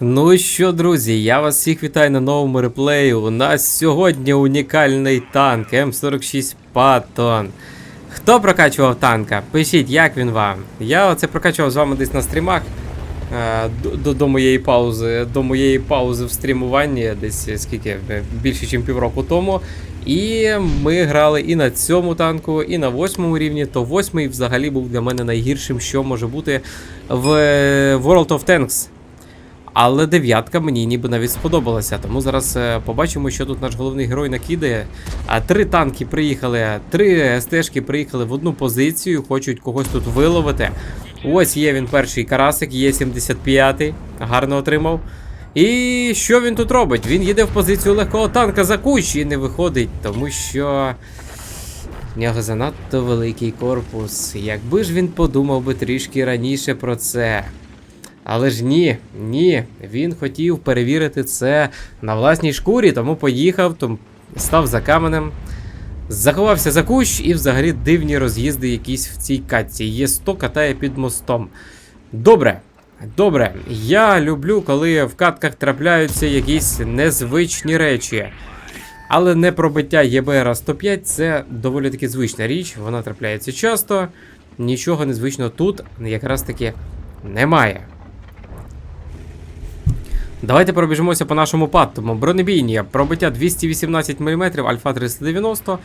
Ну що, друзі, я вас всіх вітаю на новому реплеї. У нас сьогодні унікальний танк М46 Паттон. Хто прокачував танка? Пишіть, як він вам. Я оце прокачував з вами десь на стрімах. е, До, до, до моєї паузи, до моєї паузи в стрімуванні, десь е, скільки е, більше, ніж півроку тому. І ми грали і на цьому танку, і на восьмому рівні. То восьмий взагалі був для мене найгіршим, що може бути в World of Tanks. Але дев'ятка мені ніби навіть сподобалася. Тому зараз е, побачимо, що тут наш головний герой накидає. А три танки приїхали, три СТшки приїхали в одну позицію, хочуть когось тут виловити. Ось є він перший карасик, є 75-й. Гарно отримав. І що він тут робить? Він їде в позицію легкого танка за кущ і не виходить, тому що. В нього занадто великий корпус. Якби ж він подумав би трішки раніше про це. Але ж ні, ні, він хотів перевірити це на власній шкурі, тому поїхав, тому став за каменем, заховався за кущ і взагалі дивні роз'їзди якісь в цій катці. Є 100 катає під мостом. Добре, добре. Я люблю, коли в катках трапляються якісь незвичні речі. Але не пробиття ЄБР 105 це доволі таки звична річ, вона трапляється часто. Нічого незвичного тут якраз таки немає. Давайте пробіжимося по нашому паттому. Бронебійні, пробиття 218 мм, альфа 390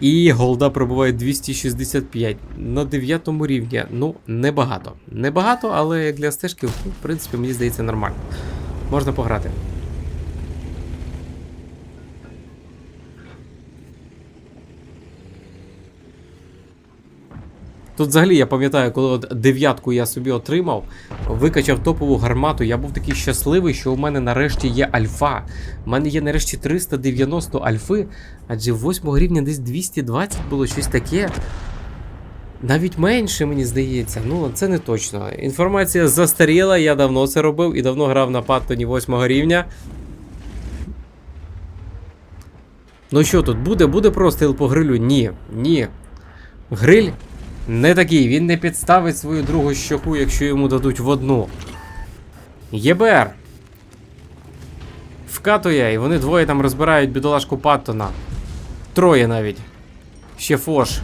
і голда пробуває 265 на 9 рівні. Ну, небагато. Небагато, але як для стежки, в принципі, мені здається, нормально. Можна пограти. Тут взагалі я пам'ятаю, коли от дев'ятку я собі отримав, викачав топову гармату, я був такий щасливий, що у мене нарешті є альфа. У мене є нарешті 390 альфи, адже 8 рівня десь 220 було щось таке. Навіть менше, мені здається. Ну, це не точно. Інформація застаріла, я давно це робив і давно грав на паттоні 8 рівня. Ну що тут, буде? Буде простріл по грилю? Ні. Ні. Гриль не такий, він не підставить свою другу щоку, якщо йому дадуть в одну. ЄБР. Вкатує, і вони двоє там розбирають бідолашку Паттона. Троє навіть. Ще Фош.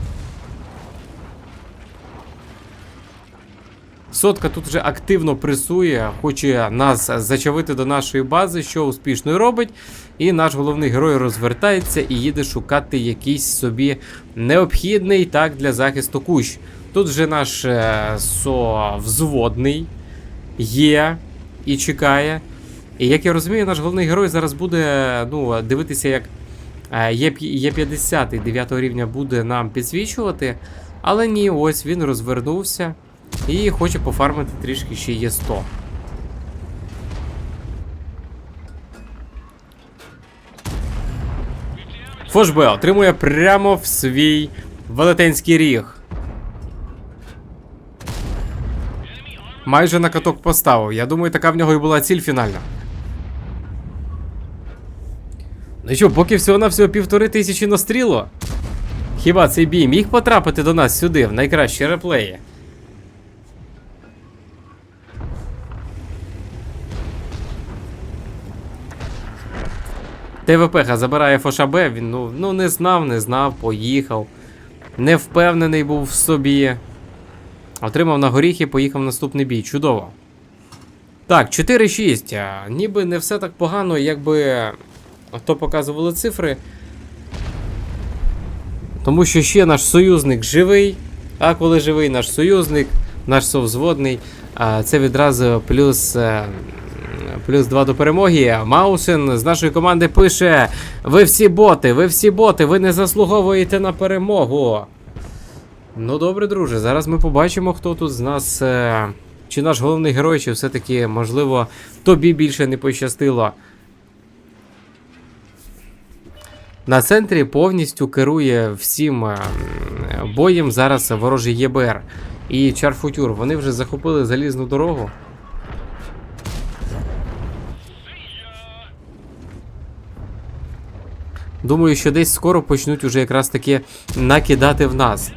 Сотка тут вже активно пресує, хоче нас зачавити до нашої бази, що успішно робить. І наш головний герой розвертається і їде шукати якийсь собі необхідний так для захисту кущ. Тут вже наш е совзводний є і чекає. І як я розумію, наш головний герой зараз буде ну, дивитися, як е, Є50 9 рівня буде нам підсвічувати. Але ні, ось він розвернувся і хоче пофармити трішки ще Є100. Фошбе отримує прямо в свій велетенський ріг. Майже на каток поставив. Я думаю, така в нього і була ціль фінальна. Ну що, поки всього на всього півтори тисячі настріло. Хіба цей бій міг потрапити до нас сюди, в найкращі реплеї? ТВП забирає Фошабе, він ну, ну не знав, не знав, поїхав. Не впевнений був в собі. Отримав на горіхи, поїхав в наступний бій. Чудово. Так, 4-6. Ніби не все так погано, якби то показували цифри. Тому що ще наш союзник живий. А коли живий наш союзник, наш совзводний, це відразу плюс. Плюс 2 до перемоги. Маусен з нашої команди пише: Ви всі боти, ви всі боти, ви не заслуговуєте на перемогу. Ну добре, друже, зараз ми побачимо, хто тут з нас. Е... Чи наш головний герой, чи все-таки, можливо, тобі більше не пощастило. На центрі повністю керує всім е, боєм зараз ворожий ЄБР і Чарфутюр. Вони вже захопили залізну дорогу. Думаю, що десь скоро почнуть уже якраз таки накидати в нас.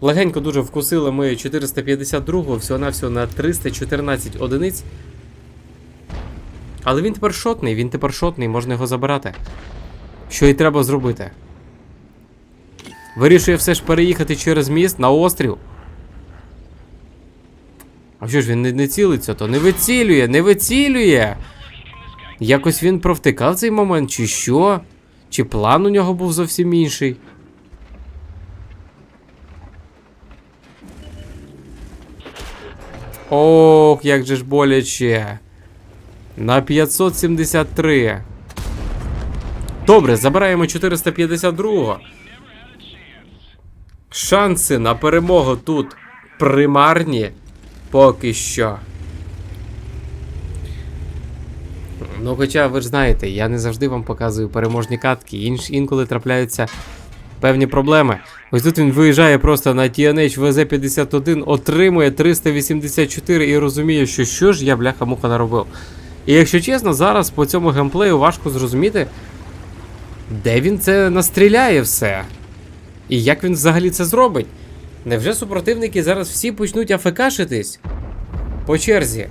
Легенько дуже вкусили ми 452-го, всього-навсього на 314 одиниць. Але він тепер шотний, він тепер шотний, можна його забирати. Що і треба зробити. Вирішує все ж переїхати через міст на острів. А що ж він не, не цілиться, то не вицілює, не вицілює. Якось він провтикав цей момент, чи що? Чи план у нього був зовсім інший? Ох, як же ж боляче. На 573. Добре, забираємо 452. Шанси на перемогу тут примарні поки що. Ну, хоча ви ж знаєте, я не завжди вам показую переможні катки, інш, інколи трапляються певні проблеми. Ось тут він виїжджає просто на TNH VZ51, отримує 384 і розуміє, що що ж я бляха-муха наробив. І якщо чесно, зараз по цьому геймплею важко зрозуміти, де він це настріляє все. І як він взагалі це зробить? Невже супротивники зараз всі почнуть афекашитись? По черзі.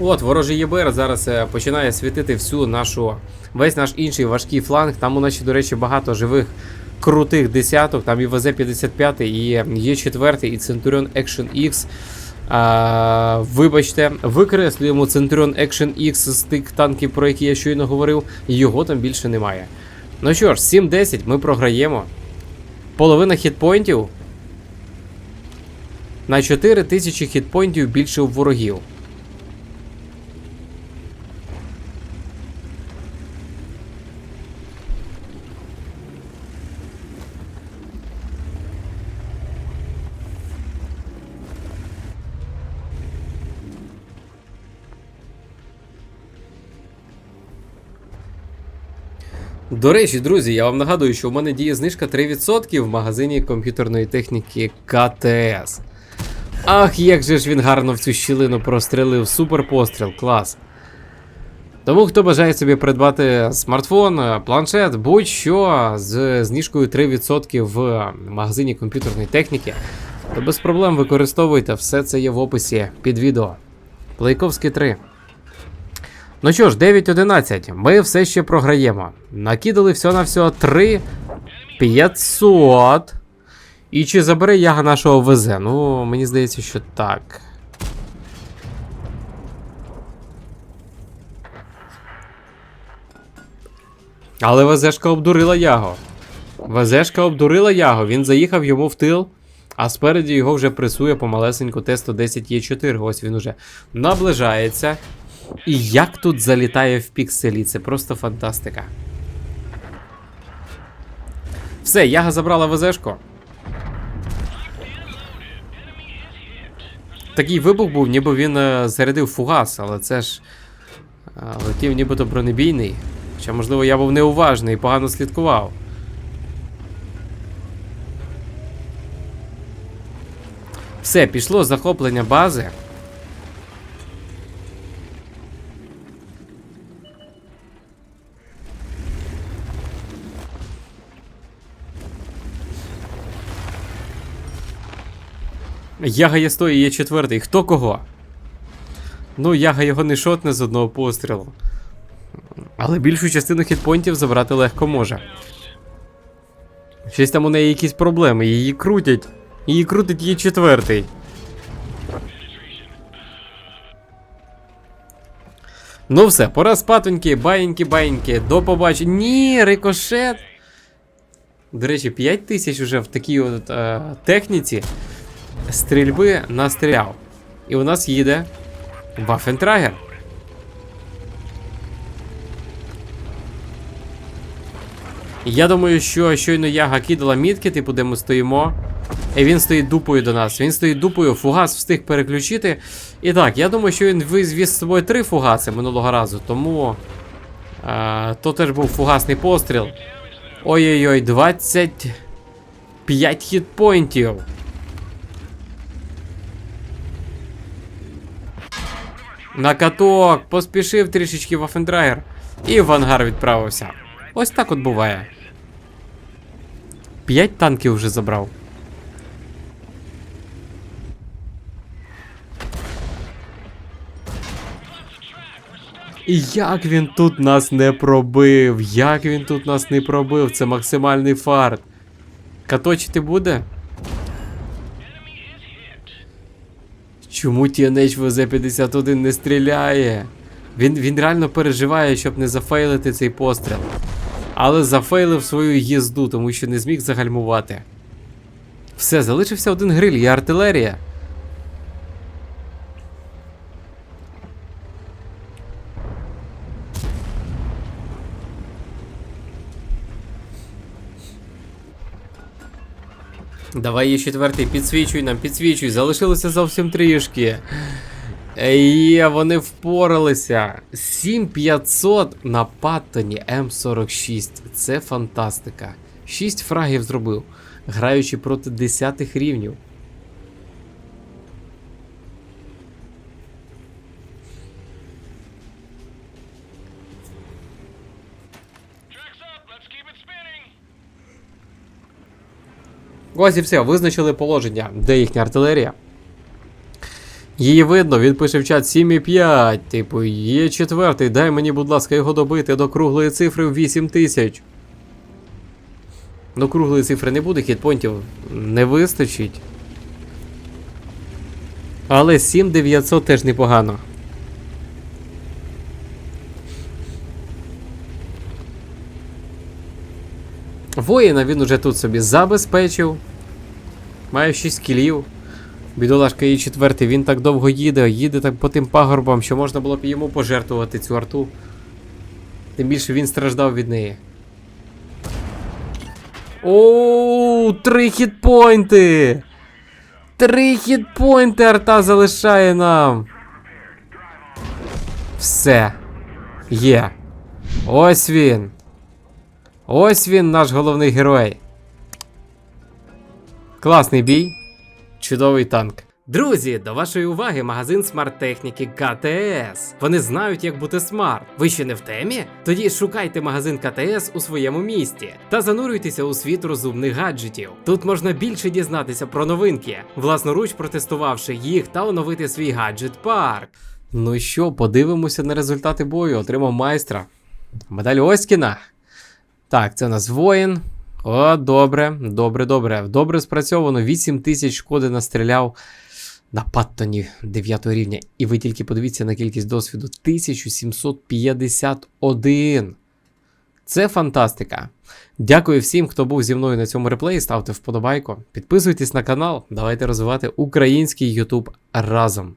От, ворожий ЄБР зараз е, починає світити всю нашу, весь наш інший важкий фланг. Там у нас до речі, багато живих крутих десяток. Там і ВЗ-55, і Є4, і Centurion Action X. Вибачте, викреслюємо Centurion Action X з тих танків, про які я щойно говорив. Його там більше немає. Ну що ж, 7-10 ми програємо. Половина хітпойнтів. На 4000 хітпойнтів більше у ворогів. До речі, друзі, я вам нагадую, що в мене діє знижка 3% в магазині комп'ютерної техніки КТС. Ах, як же ж він гарно в цю щілину прострелив, супер постріл, клас. Тому, хто бажає собі придбати смартфон, планшет, будь-що з знижкою 3% в магазині комп'ютерної техніки, то без проблем використовуйте, все це є в описі під відео. Плейковський 3. Ну що ж, 9-11. Ми все ще програємо. Накидали все на всього 3 500. І чи забере яга нашого ВЗ? Ну, мені здається, що так. Але ВЗшка обдурила Яго. ВЗшка обдурила Яго. Він заїхав йому в тил, а спереді його вже пресує помалесеньку Т-110Е4. Ось він уже наближається. І як тут залітає в пікселі, це просто фантастика. Все, яга забрала ВЗшку. Такий вибух був, ніби він е, зарядив фугас, але це ж е, летів нібито бронебійний. Хоча, можливо, я був неуважний і погано слідкував. Все, пішло захоплення бази. Яга є 100 і є четвертий. Хто кого? Ну, Яга його не шотне з одного пострілу. Але більшу частину хітпойнтів забрати легко може. Щось там у неї якісь проблеми, її крутять. Її крутить її четвертий. Ну все, пора спатоньки, баєньки, баєньки, до побачення. Ні, рикошет. До речі, 5 тисяч уже в такій от е, техніці стрільби настріляв. І у нас їде Вафентрагер. Я думаю, що щойно яга кидала мітки, типу, де ми стоїмо. І він стоїть дупою до нас. Він стоїть дупою, фугас встиг переключити. І так, я думаю, що він визвіз з собою три фугаси минулого разу, тому. А, то теж був фугасний постріл. Ой-ой-ой, 25 хітпоінтів. На каток, поспішив трішечки Вафендрайер і в ангар відправився. Ось так от буває. П'ять танків вже забрав. І як він тут нас не пробив? Як він тут нас не пробив? Це максимальний фарт. Каточити буде? Чому TNH ВЗ-51 не стріляє? Він, він реально переживає, щоб не зафейлити цей постріл. Але зафейлив свою їзду, тому що не зміг загальмувати. Все, залишився один гриль і артилерія. Давай є четвертий, підсвічуй нам, підсвічуй. Залишилося зовсім трішки. Є, вони впоралися. 7500 на Паттоні М46. Це фантастика. 6 фрагів зробив, граючи проти 10 рівнів. Ось і все, визначили положення, де їхня артилерія. Її видно, він пише в чат 7,5. Типу, є четвертий, дай мені, будь ласка, його добити до круглої цифри в 8 тисяч. До круглої цифри не буде, хітпонтів не вистачить. Але 7900 теж непогано. Воїна він уже тут собі забезпечив. Має 6 кілів. Бідолашка і четвертий, він так довго їде, їде так по тим пагорбам, що можна було б йому пожертвувати цю арту. Тим більше він страждав від неї. Оу, три хітпойнти! Три хітпойнти арта залишає нам. Все. Є. Ось він. Ось він, наш головний герой. Класний бій. Чудовий танк. Друзі, до вашої уваги магазин смарт-техніки КТС. Вони знають, як бути смарт. Ви ще не в темі? Тоді шукайте магазин КТС у своєму місті та занурюйтеся у світ розумних гаджетів. Тут можна більше дізнатися про новинки, власноруч протестувавши їх та оновити свій гаджет парк. Ну що, подивимося на результати бою. Отримав майстра. Медаль Оськіна. Так, це у нас воїн. О, добре, добре, добре. Добре спрацьовано. 8 тисяч шкоди настріляв на Паттоні 9 рівня. І ви тільки подивіться на кількість досвіду: 1751. Це фантастика. Дякую всім, хто був зі мною на цьому реплеї. Ставте вподобайку, підписуйтесь на канал. Давайте розвивати український YouTube разом.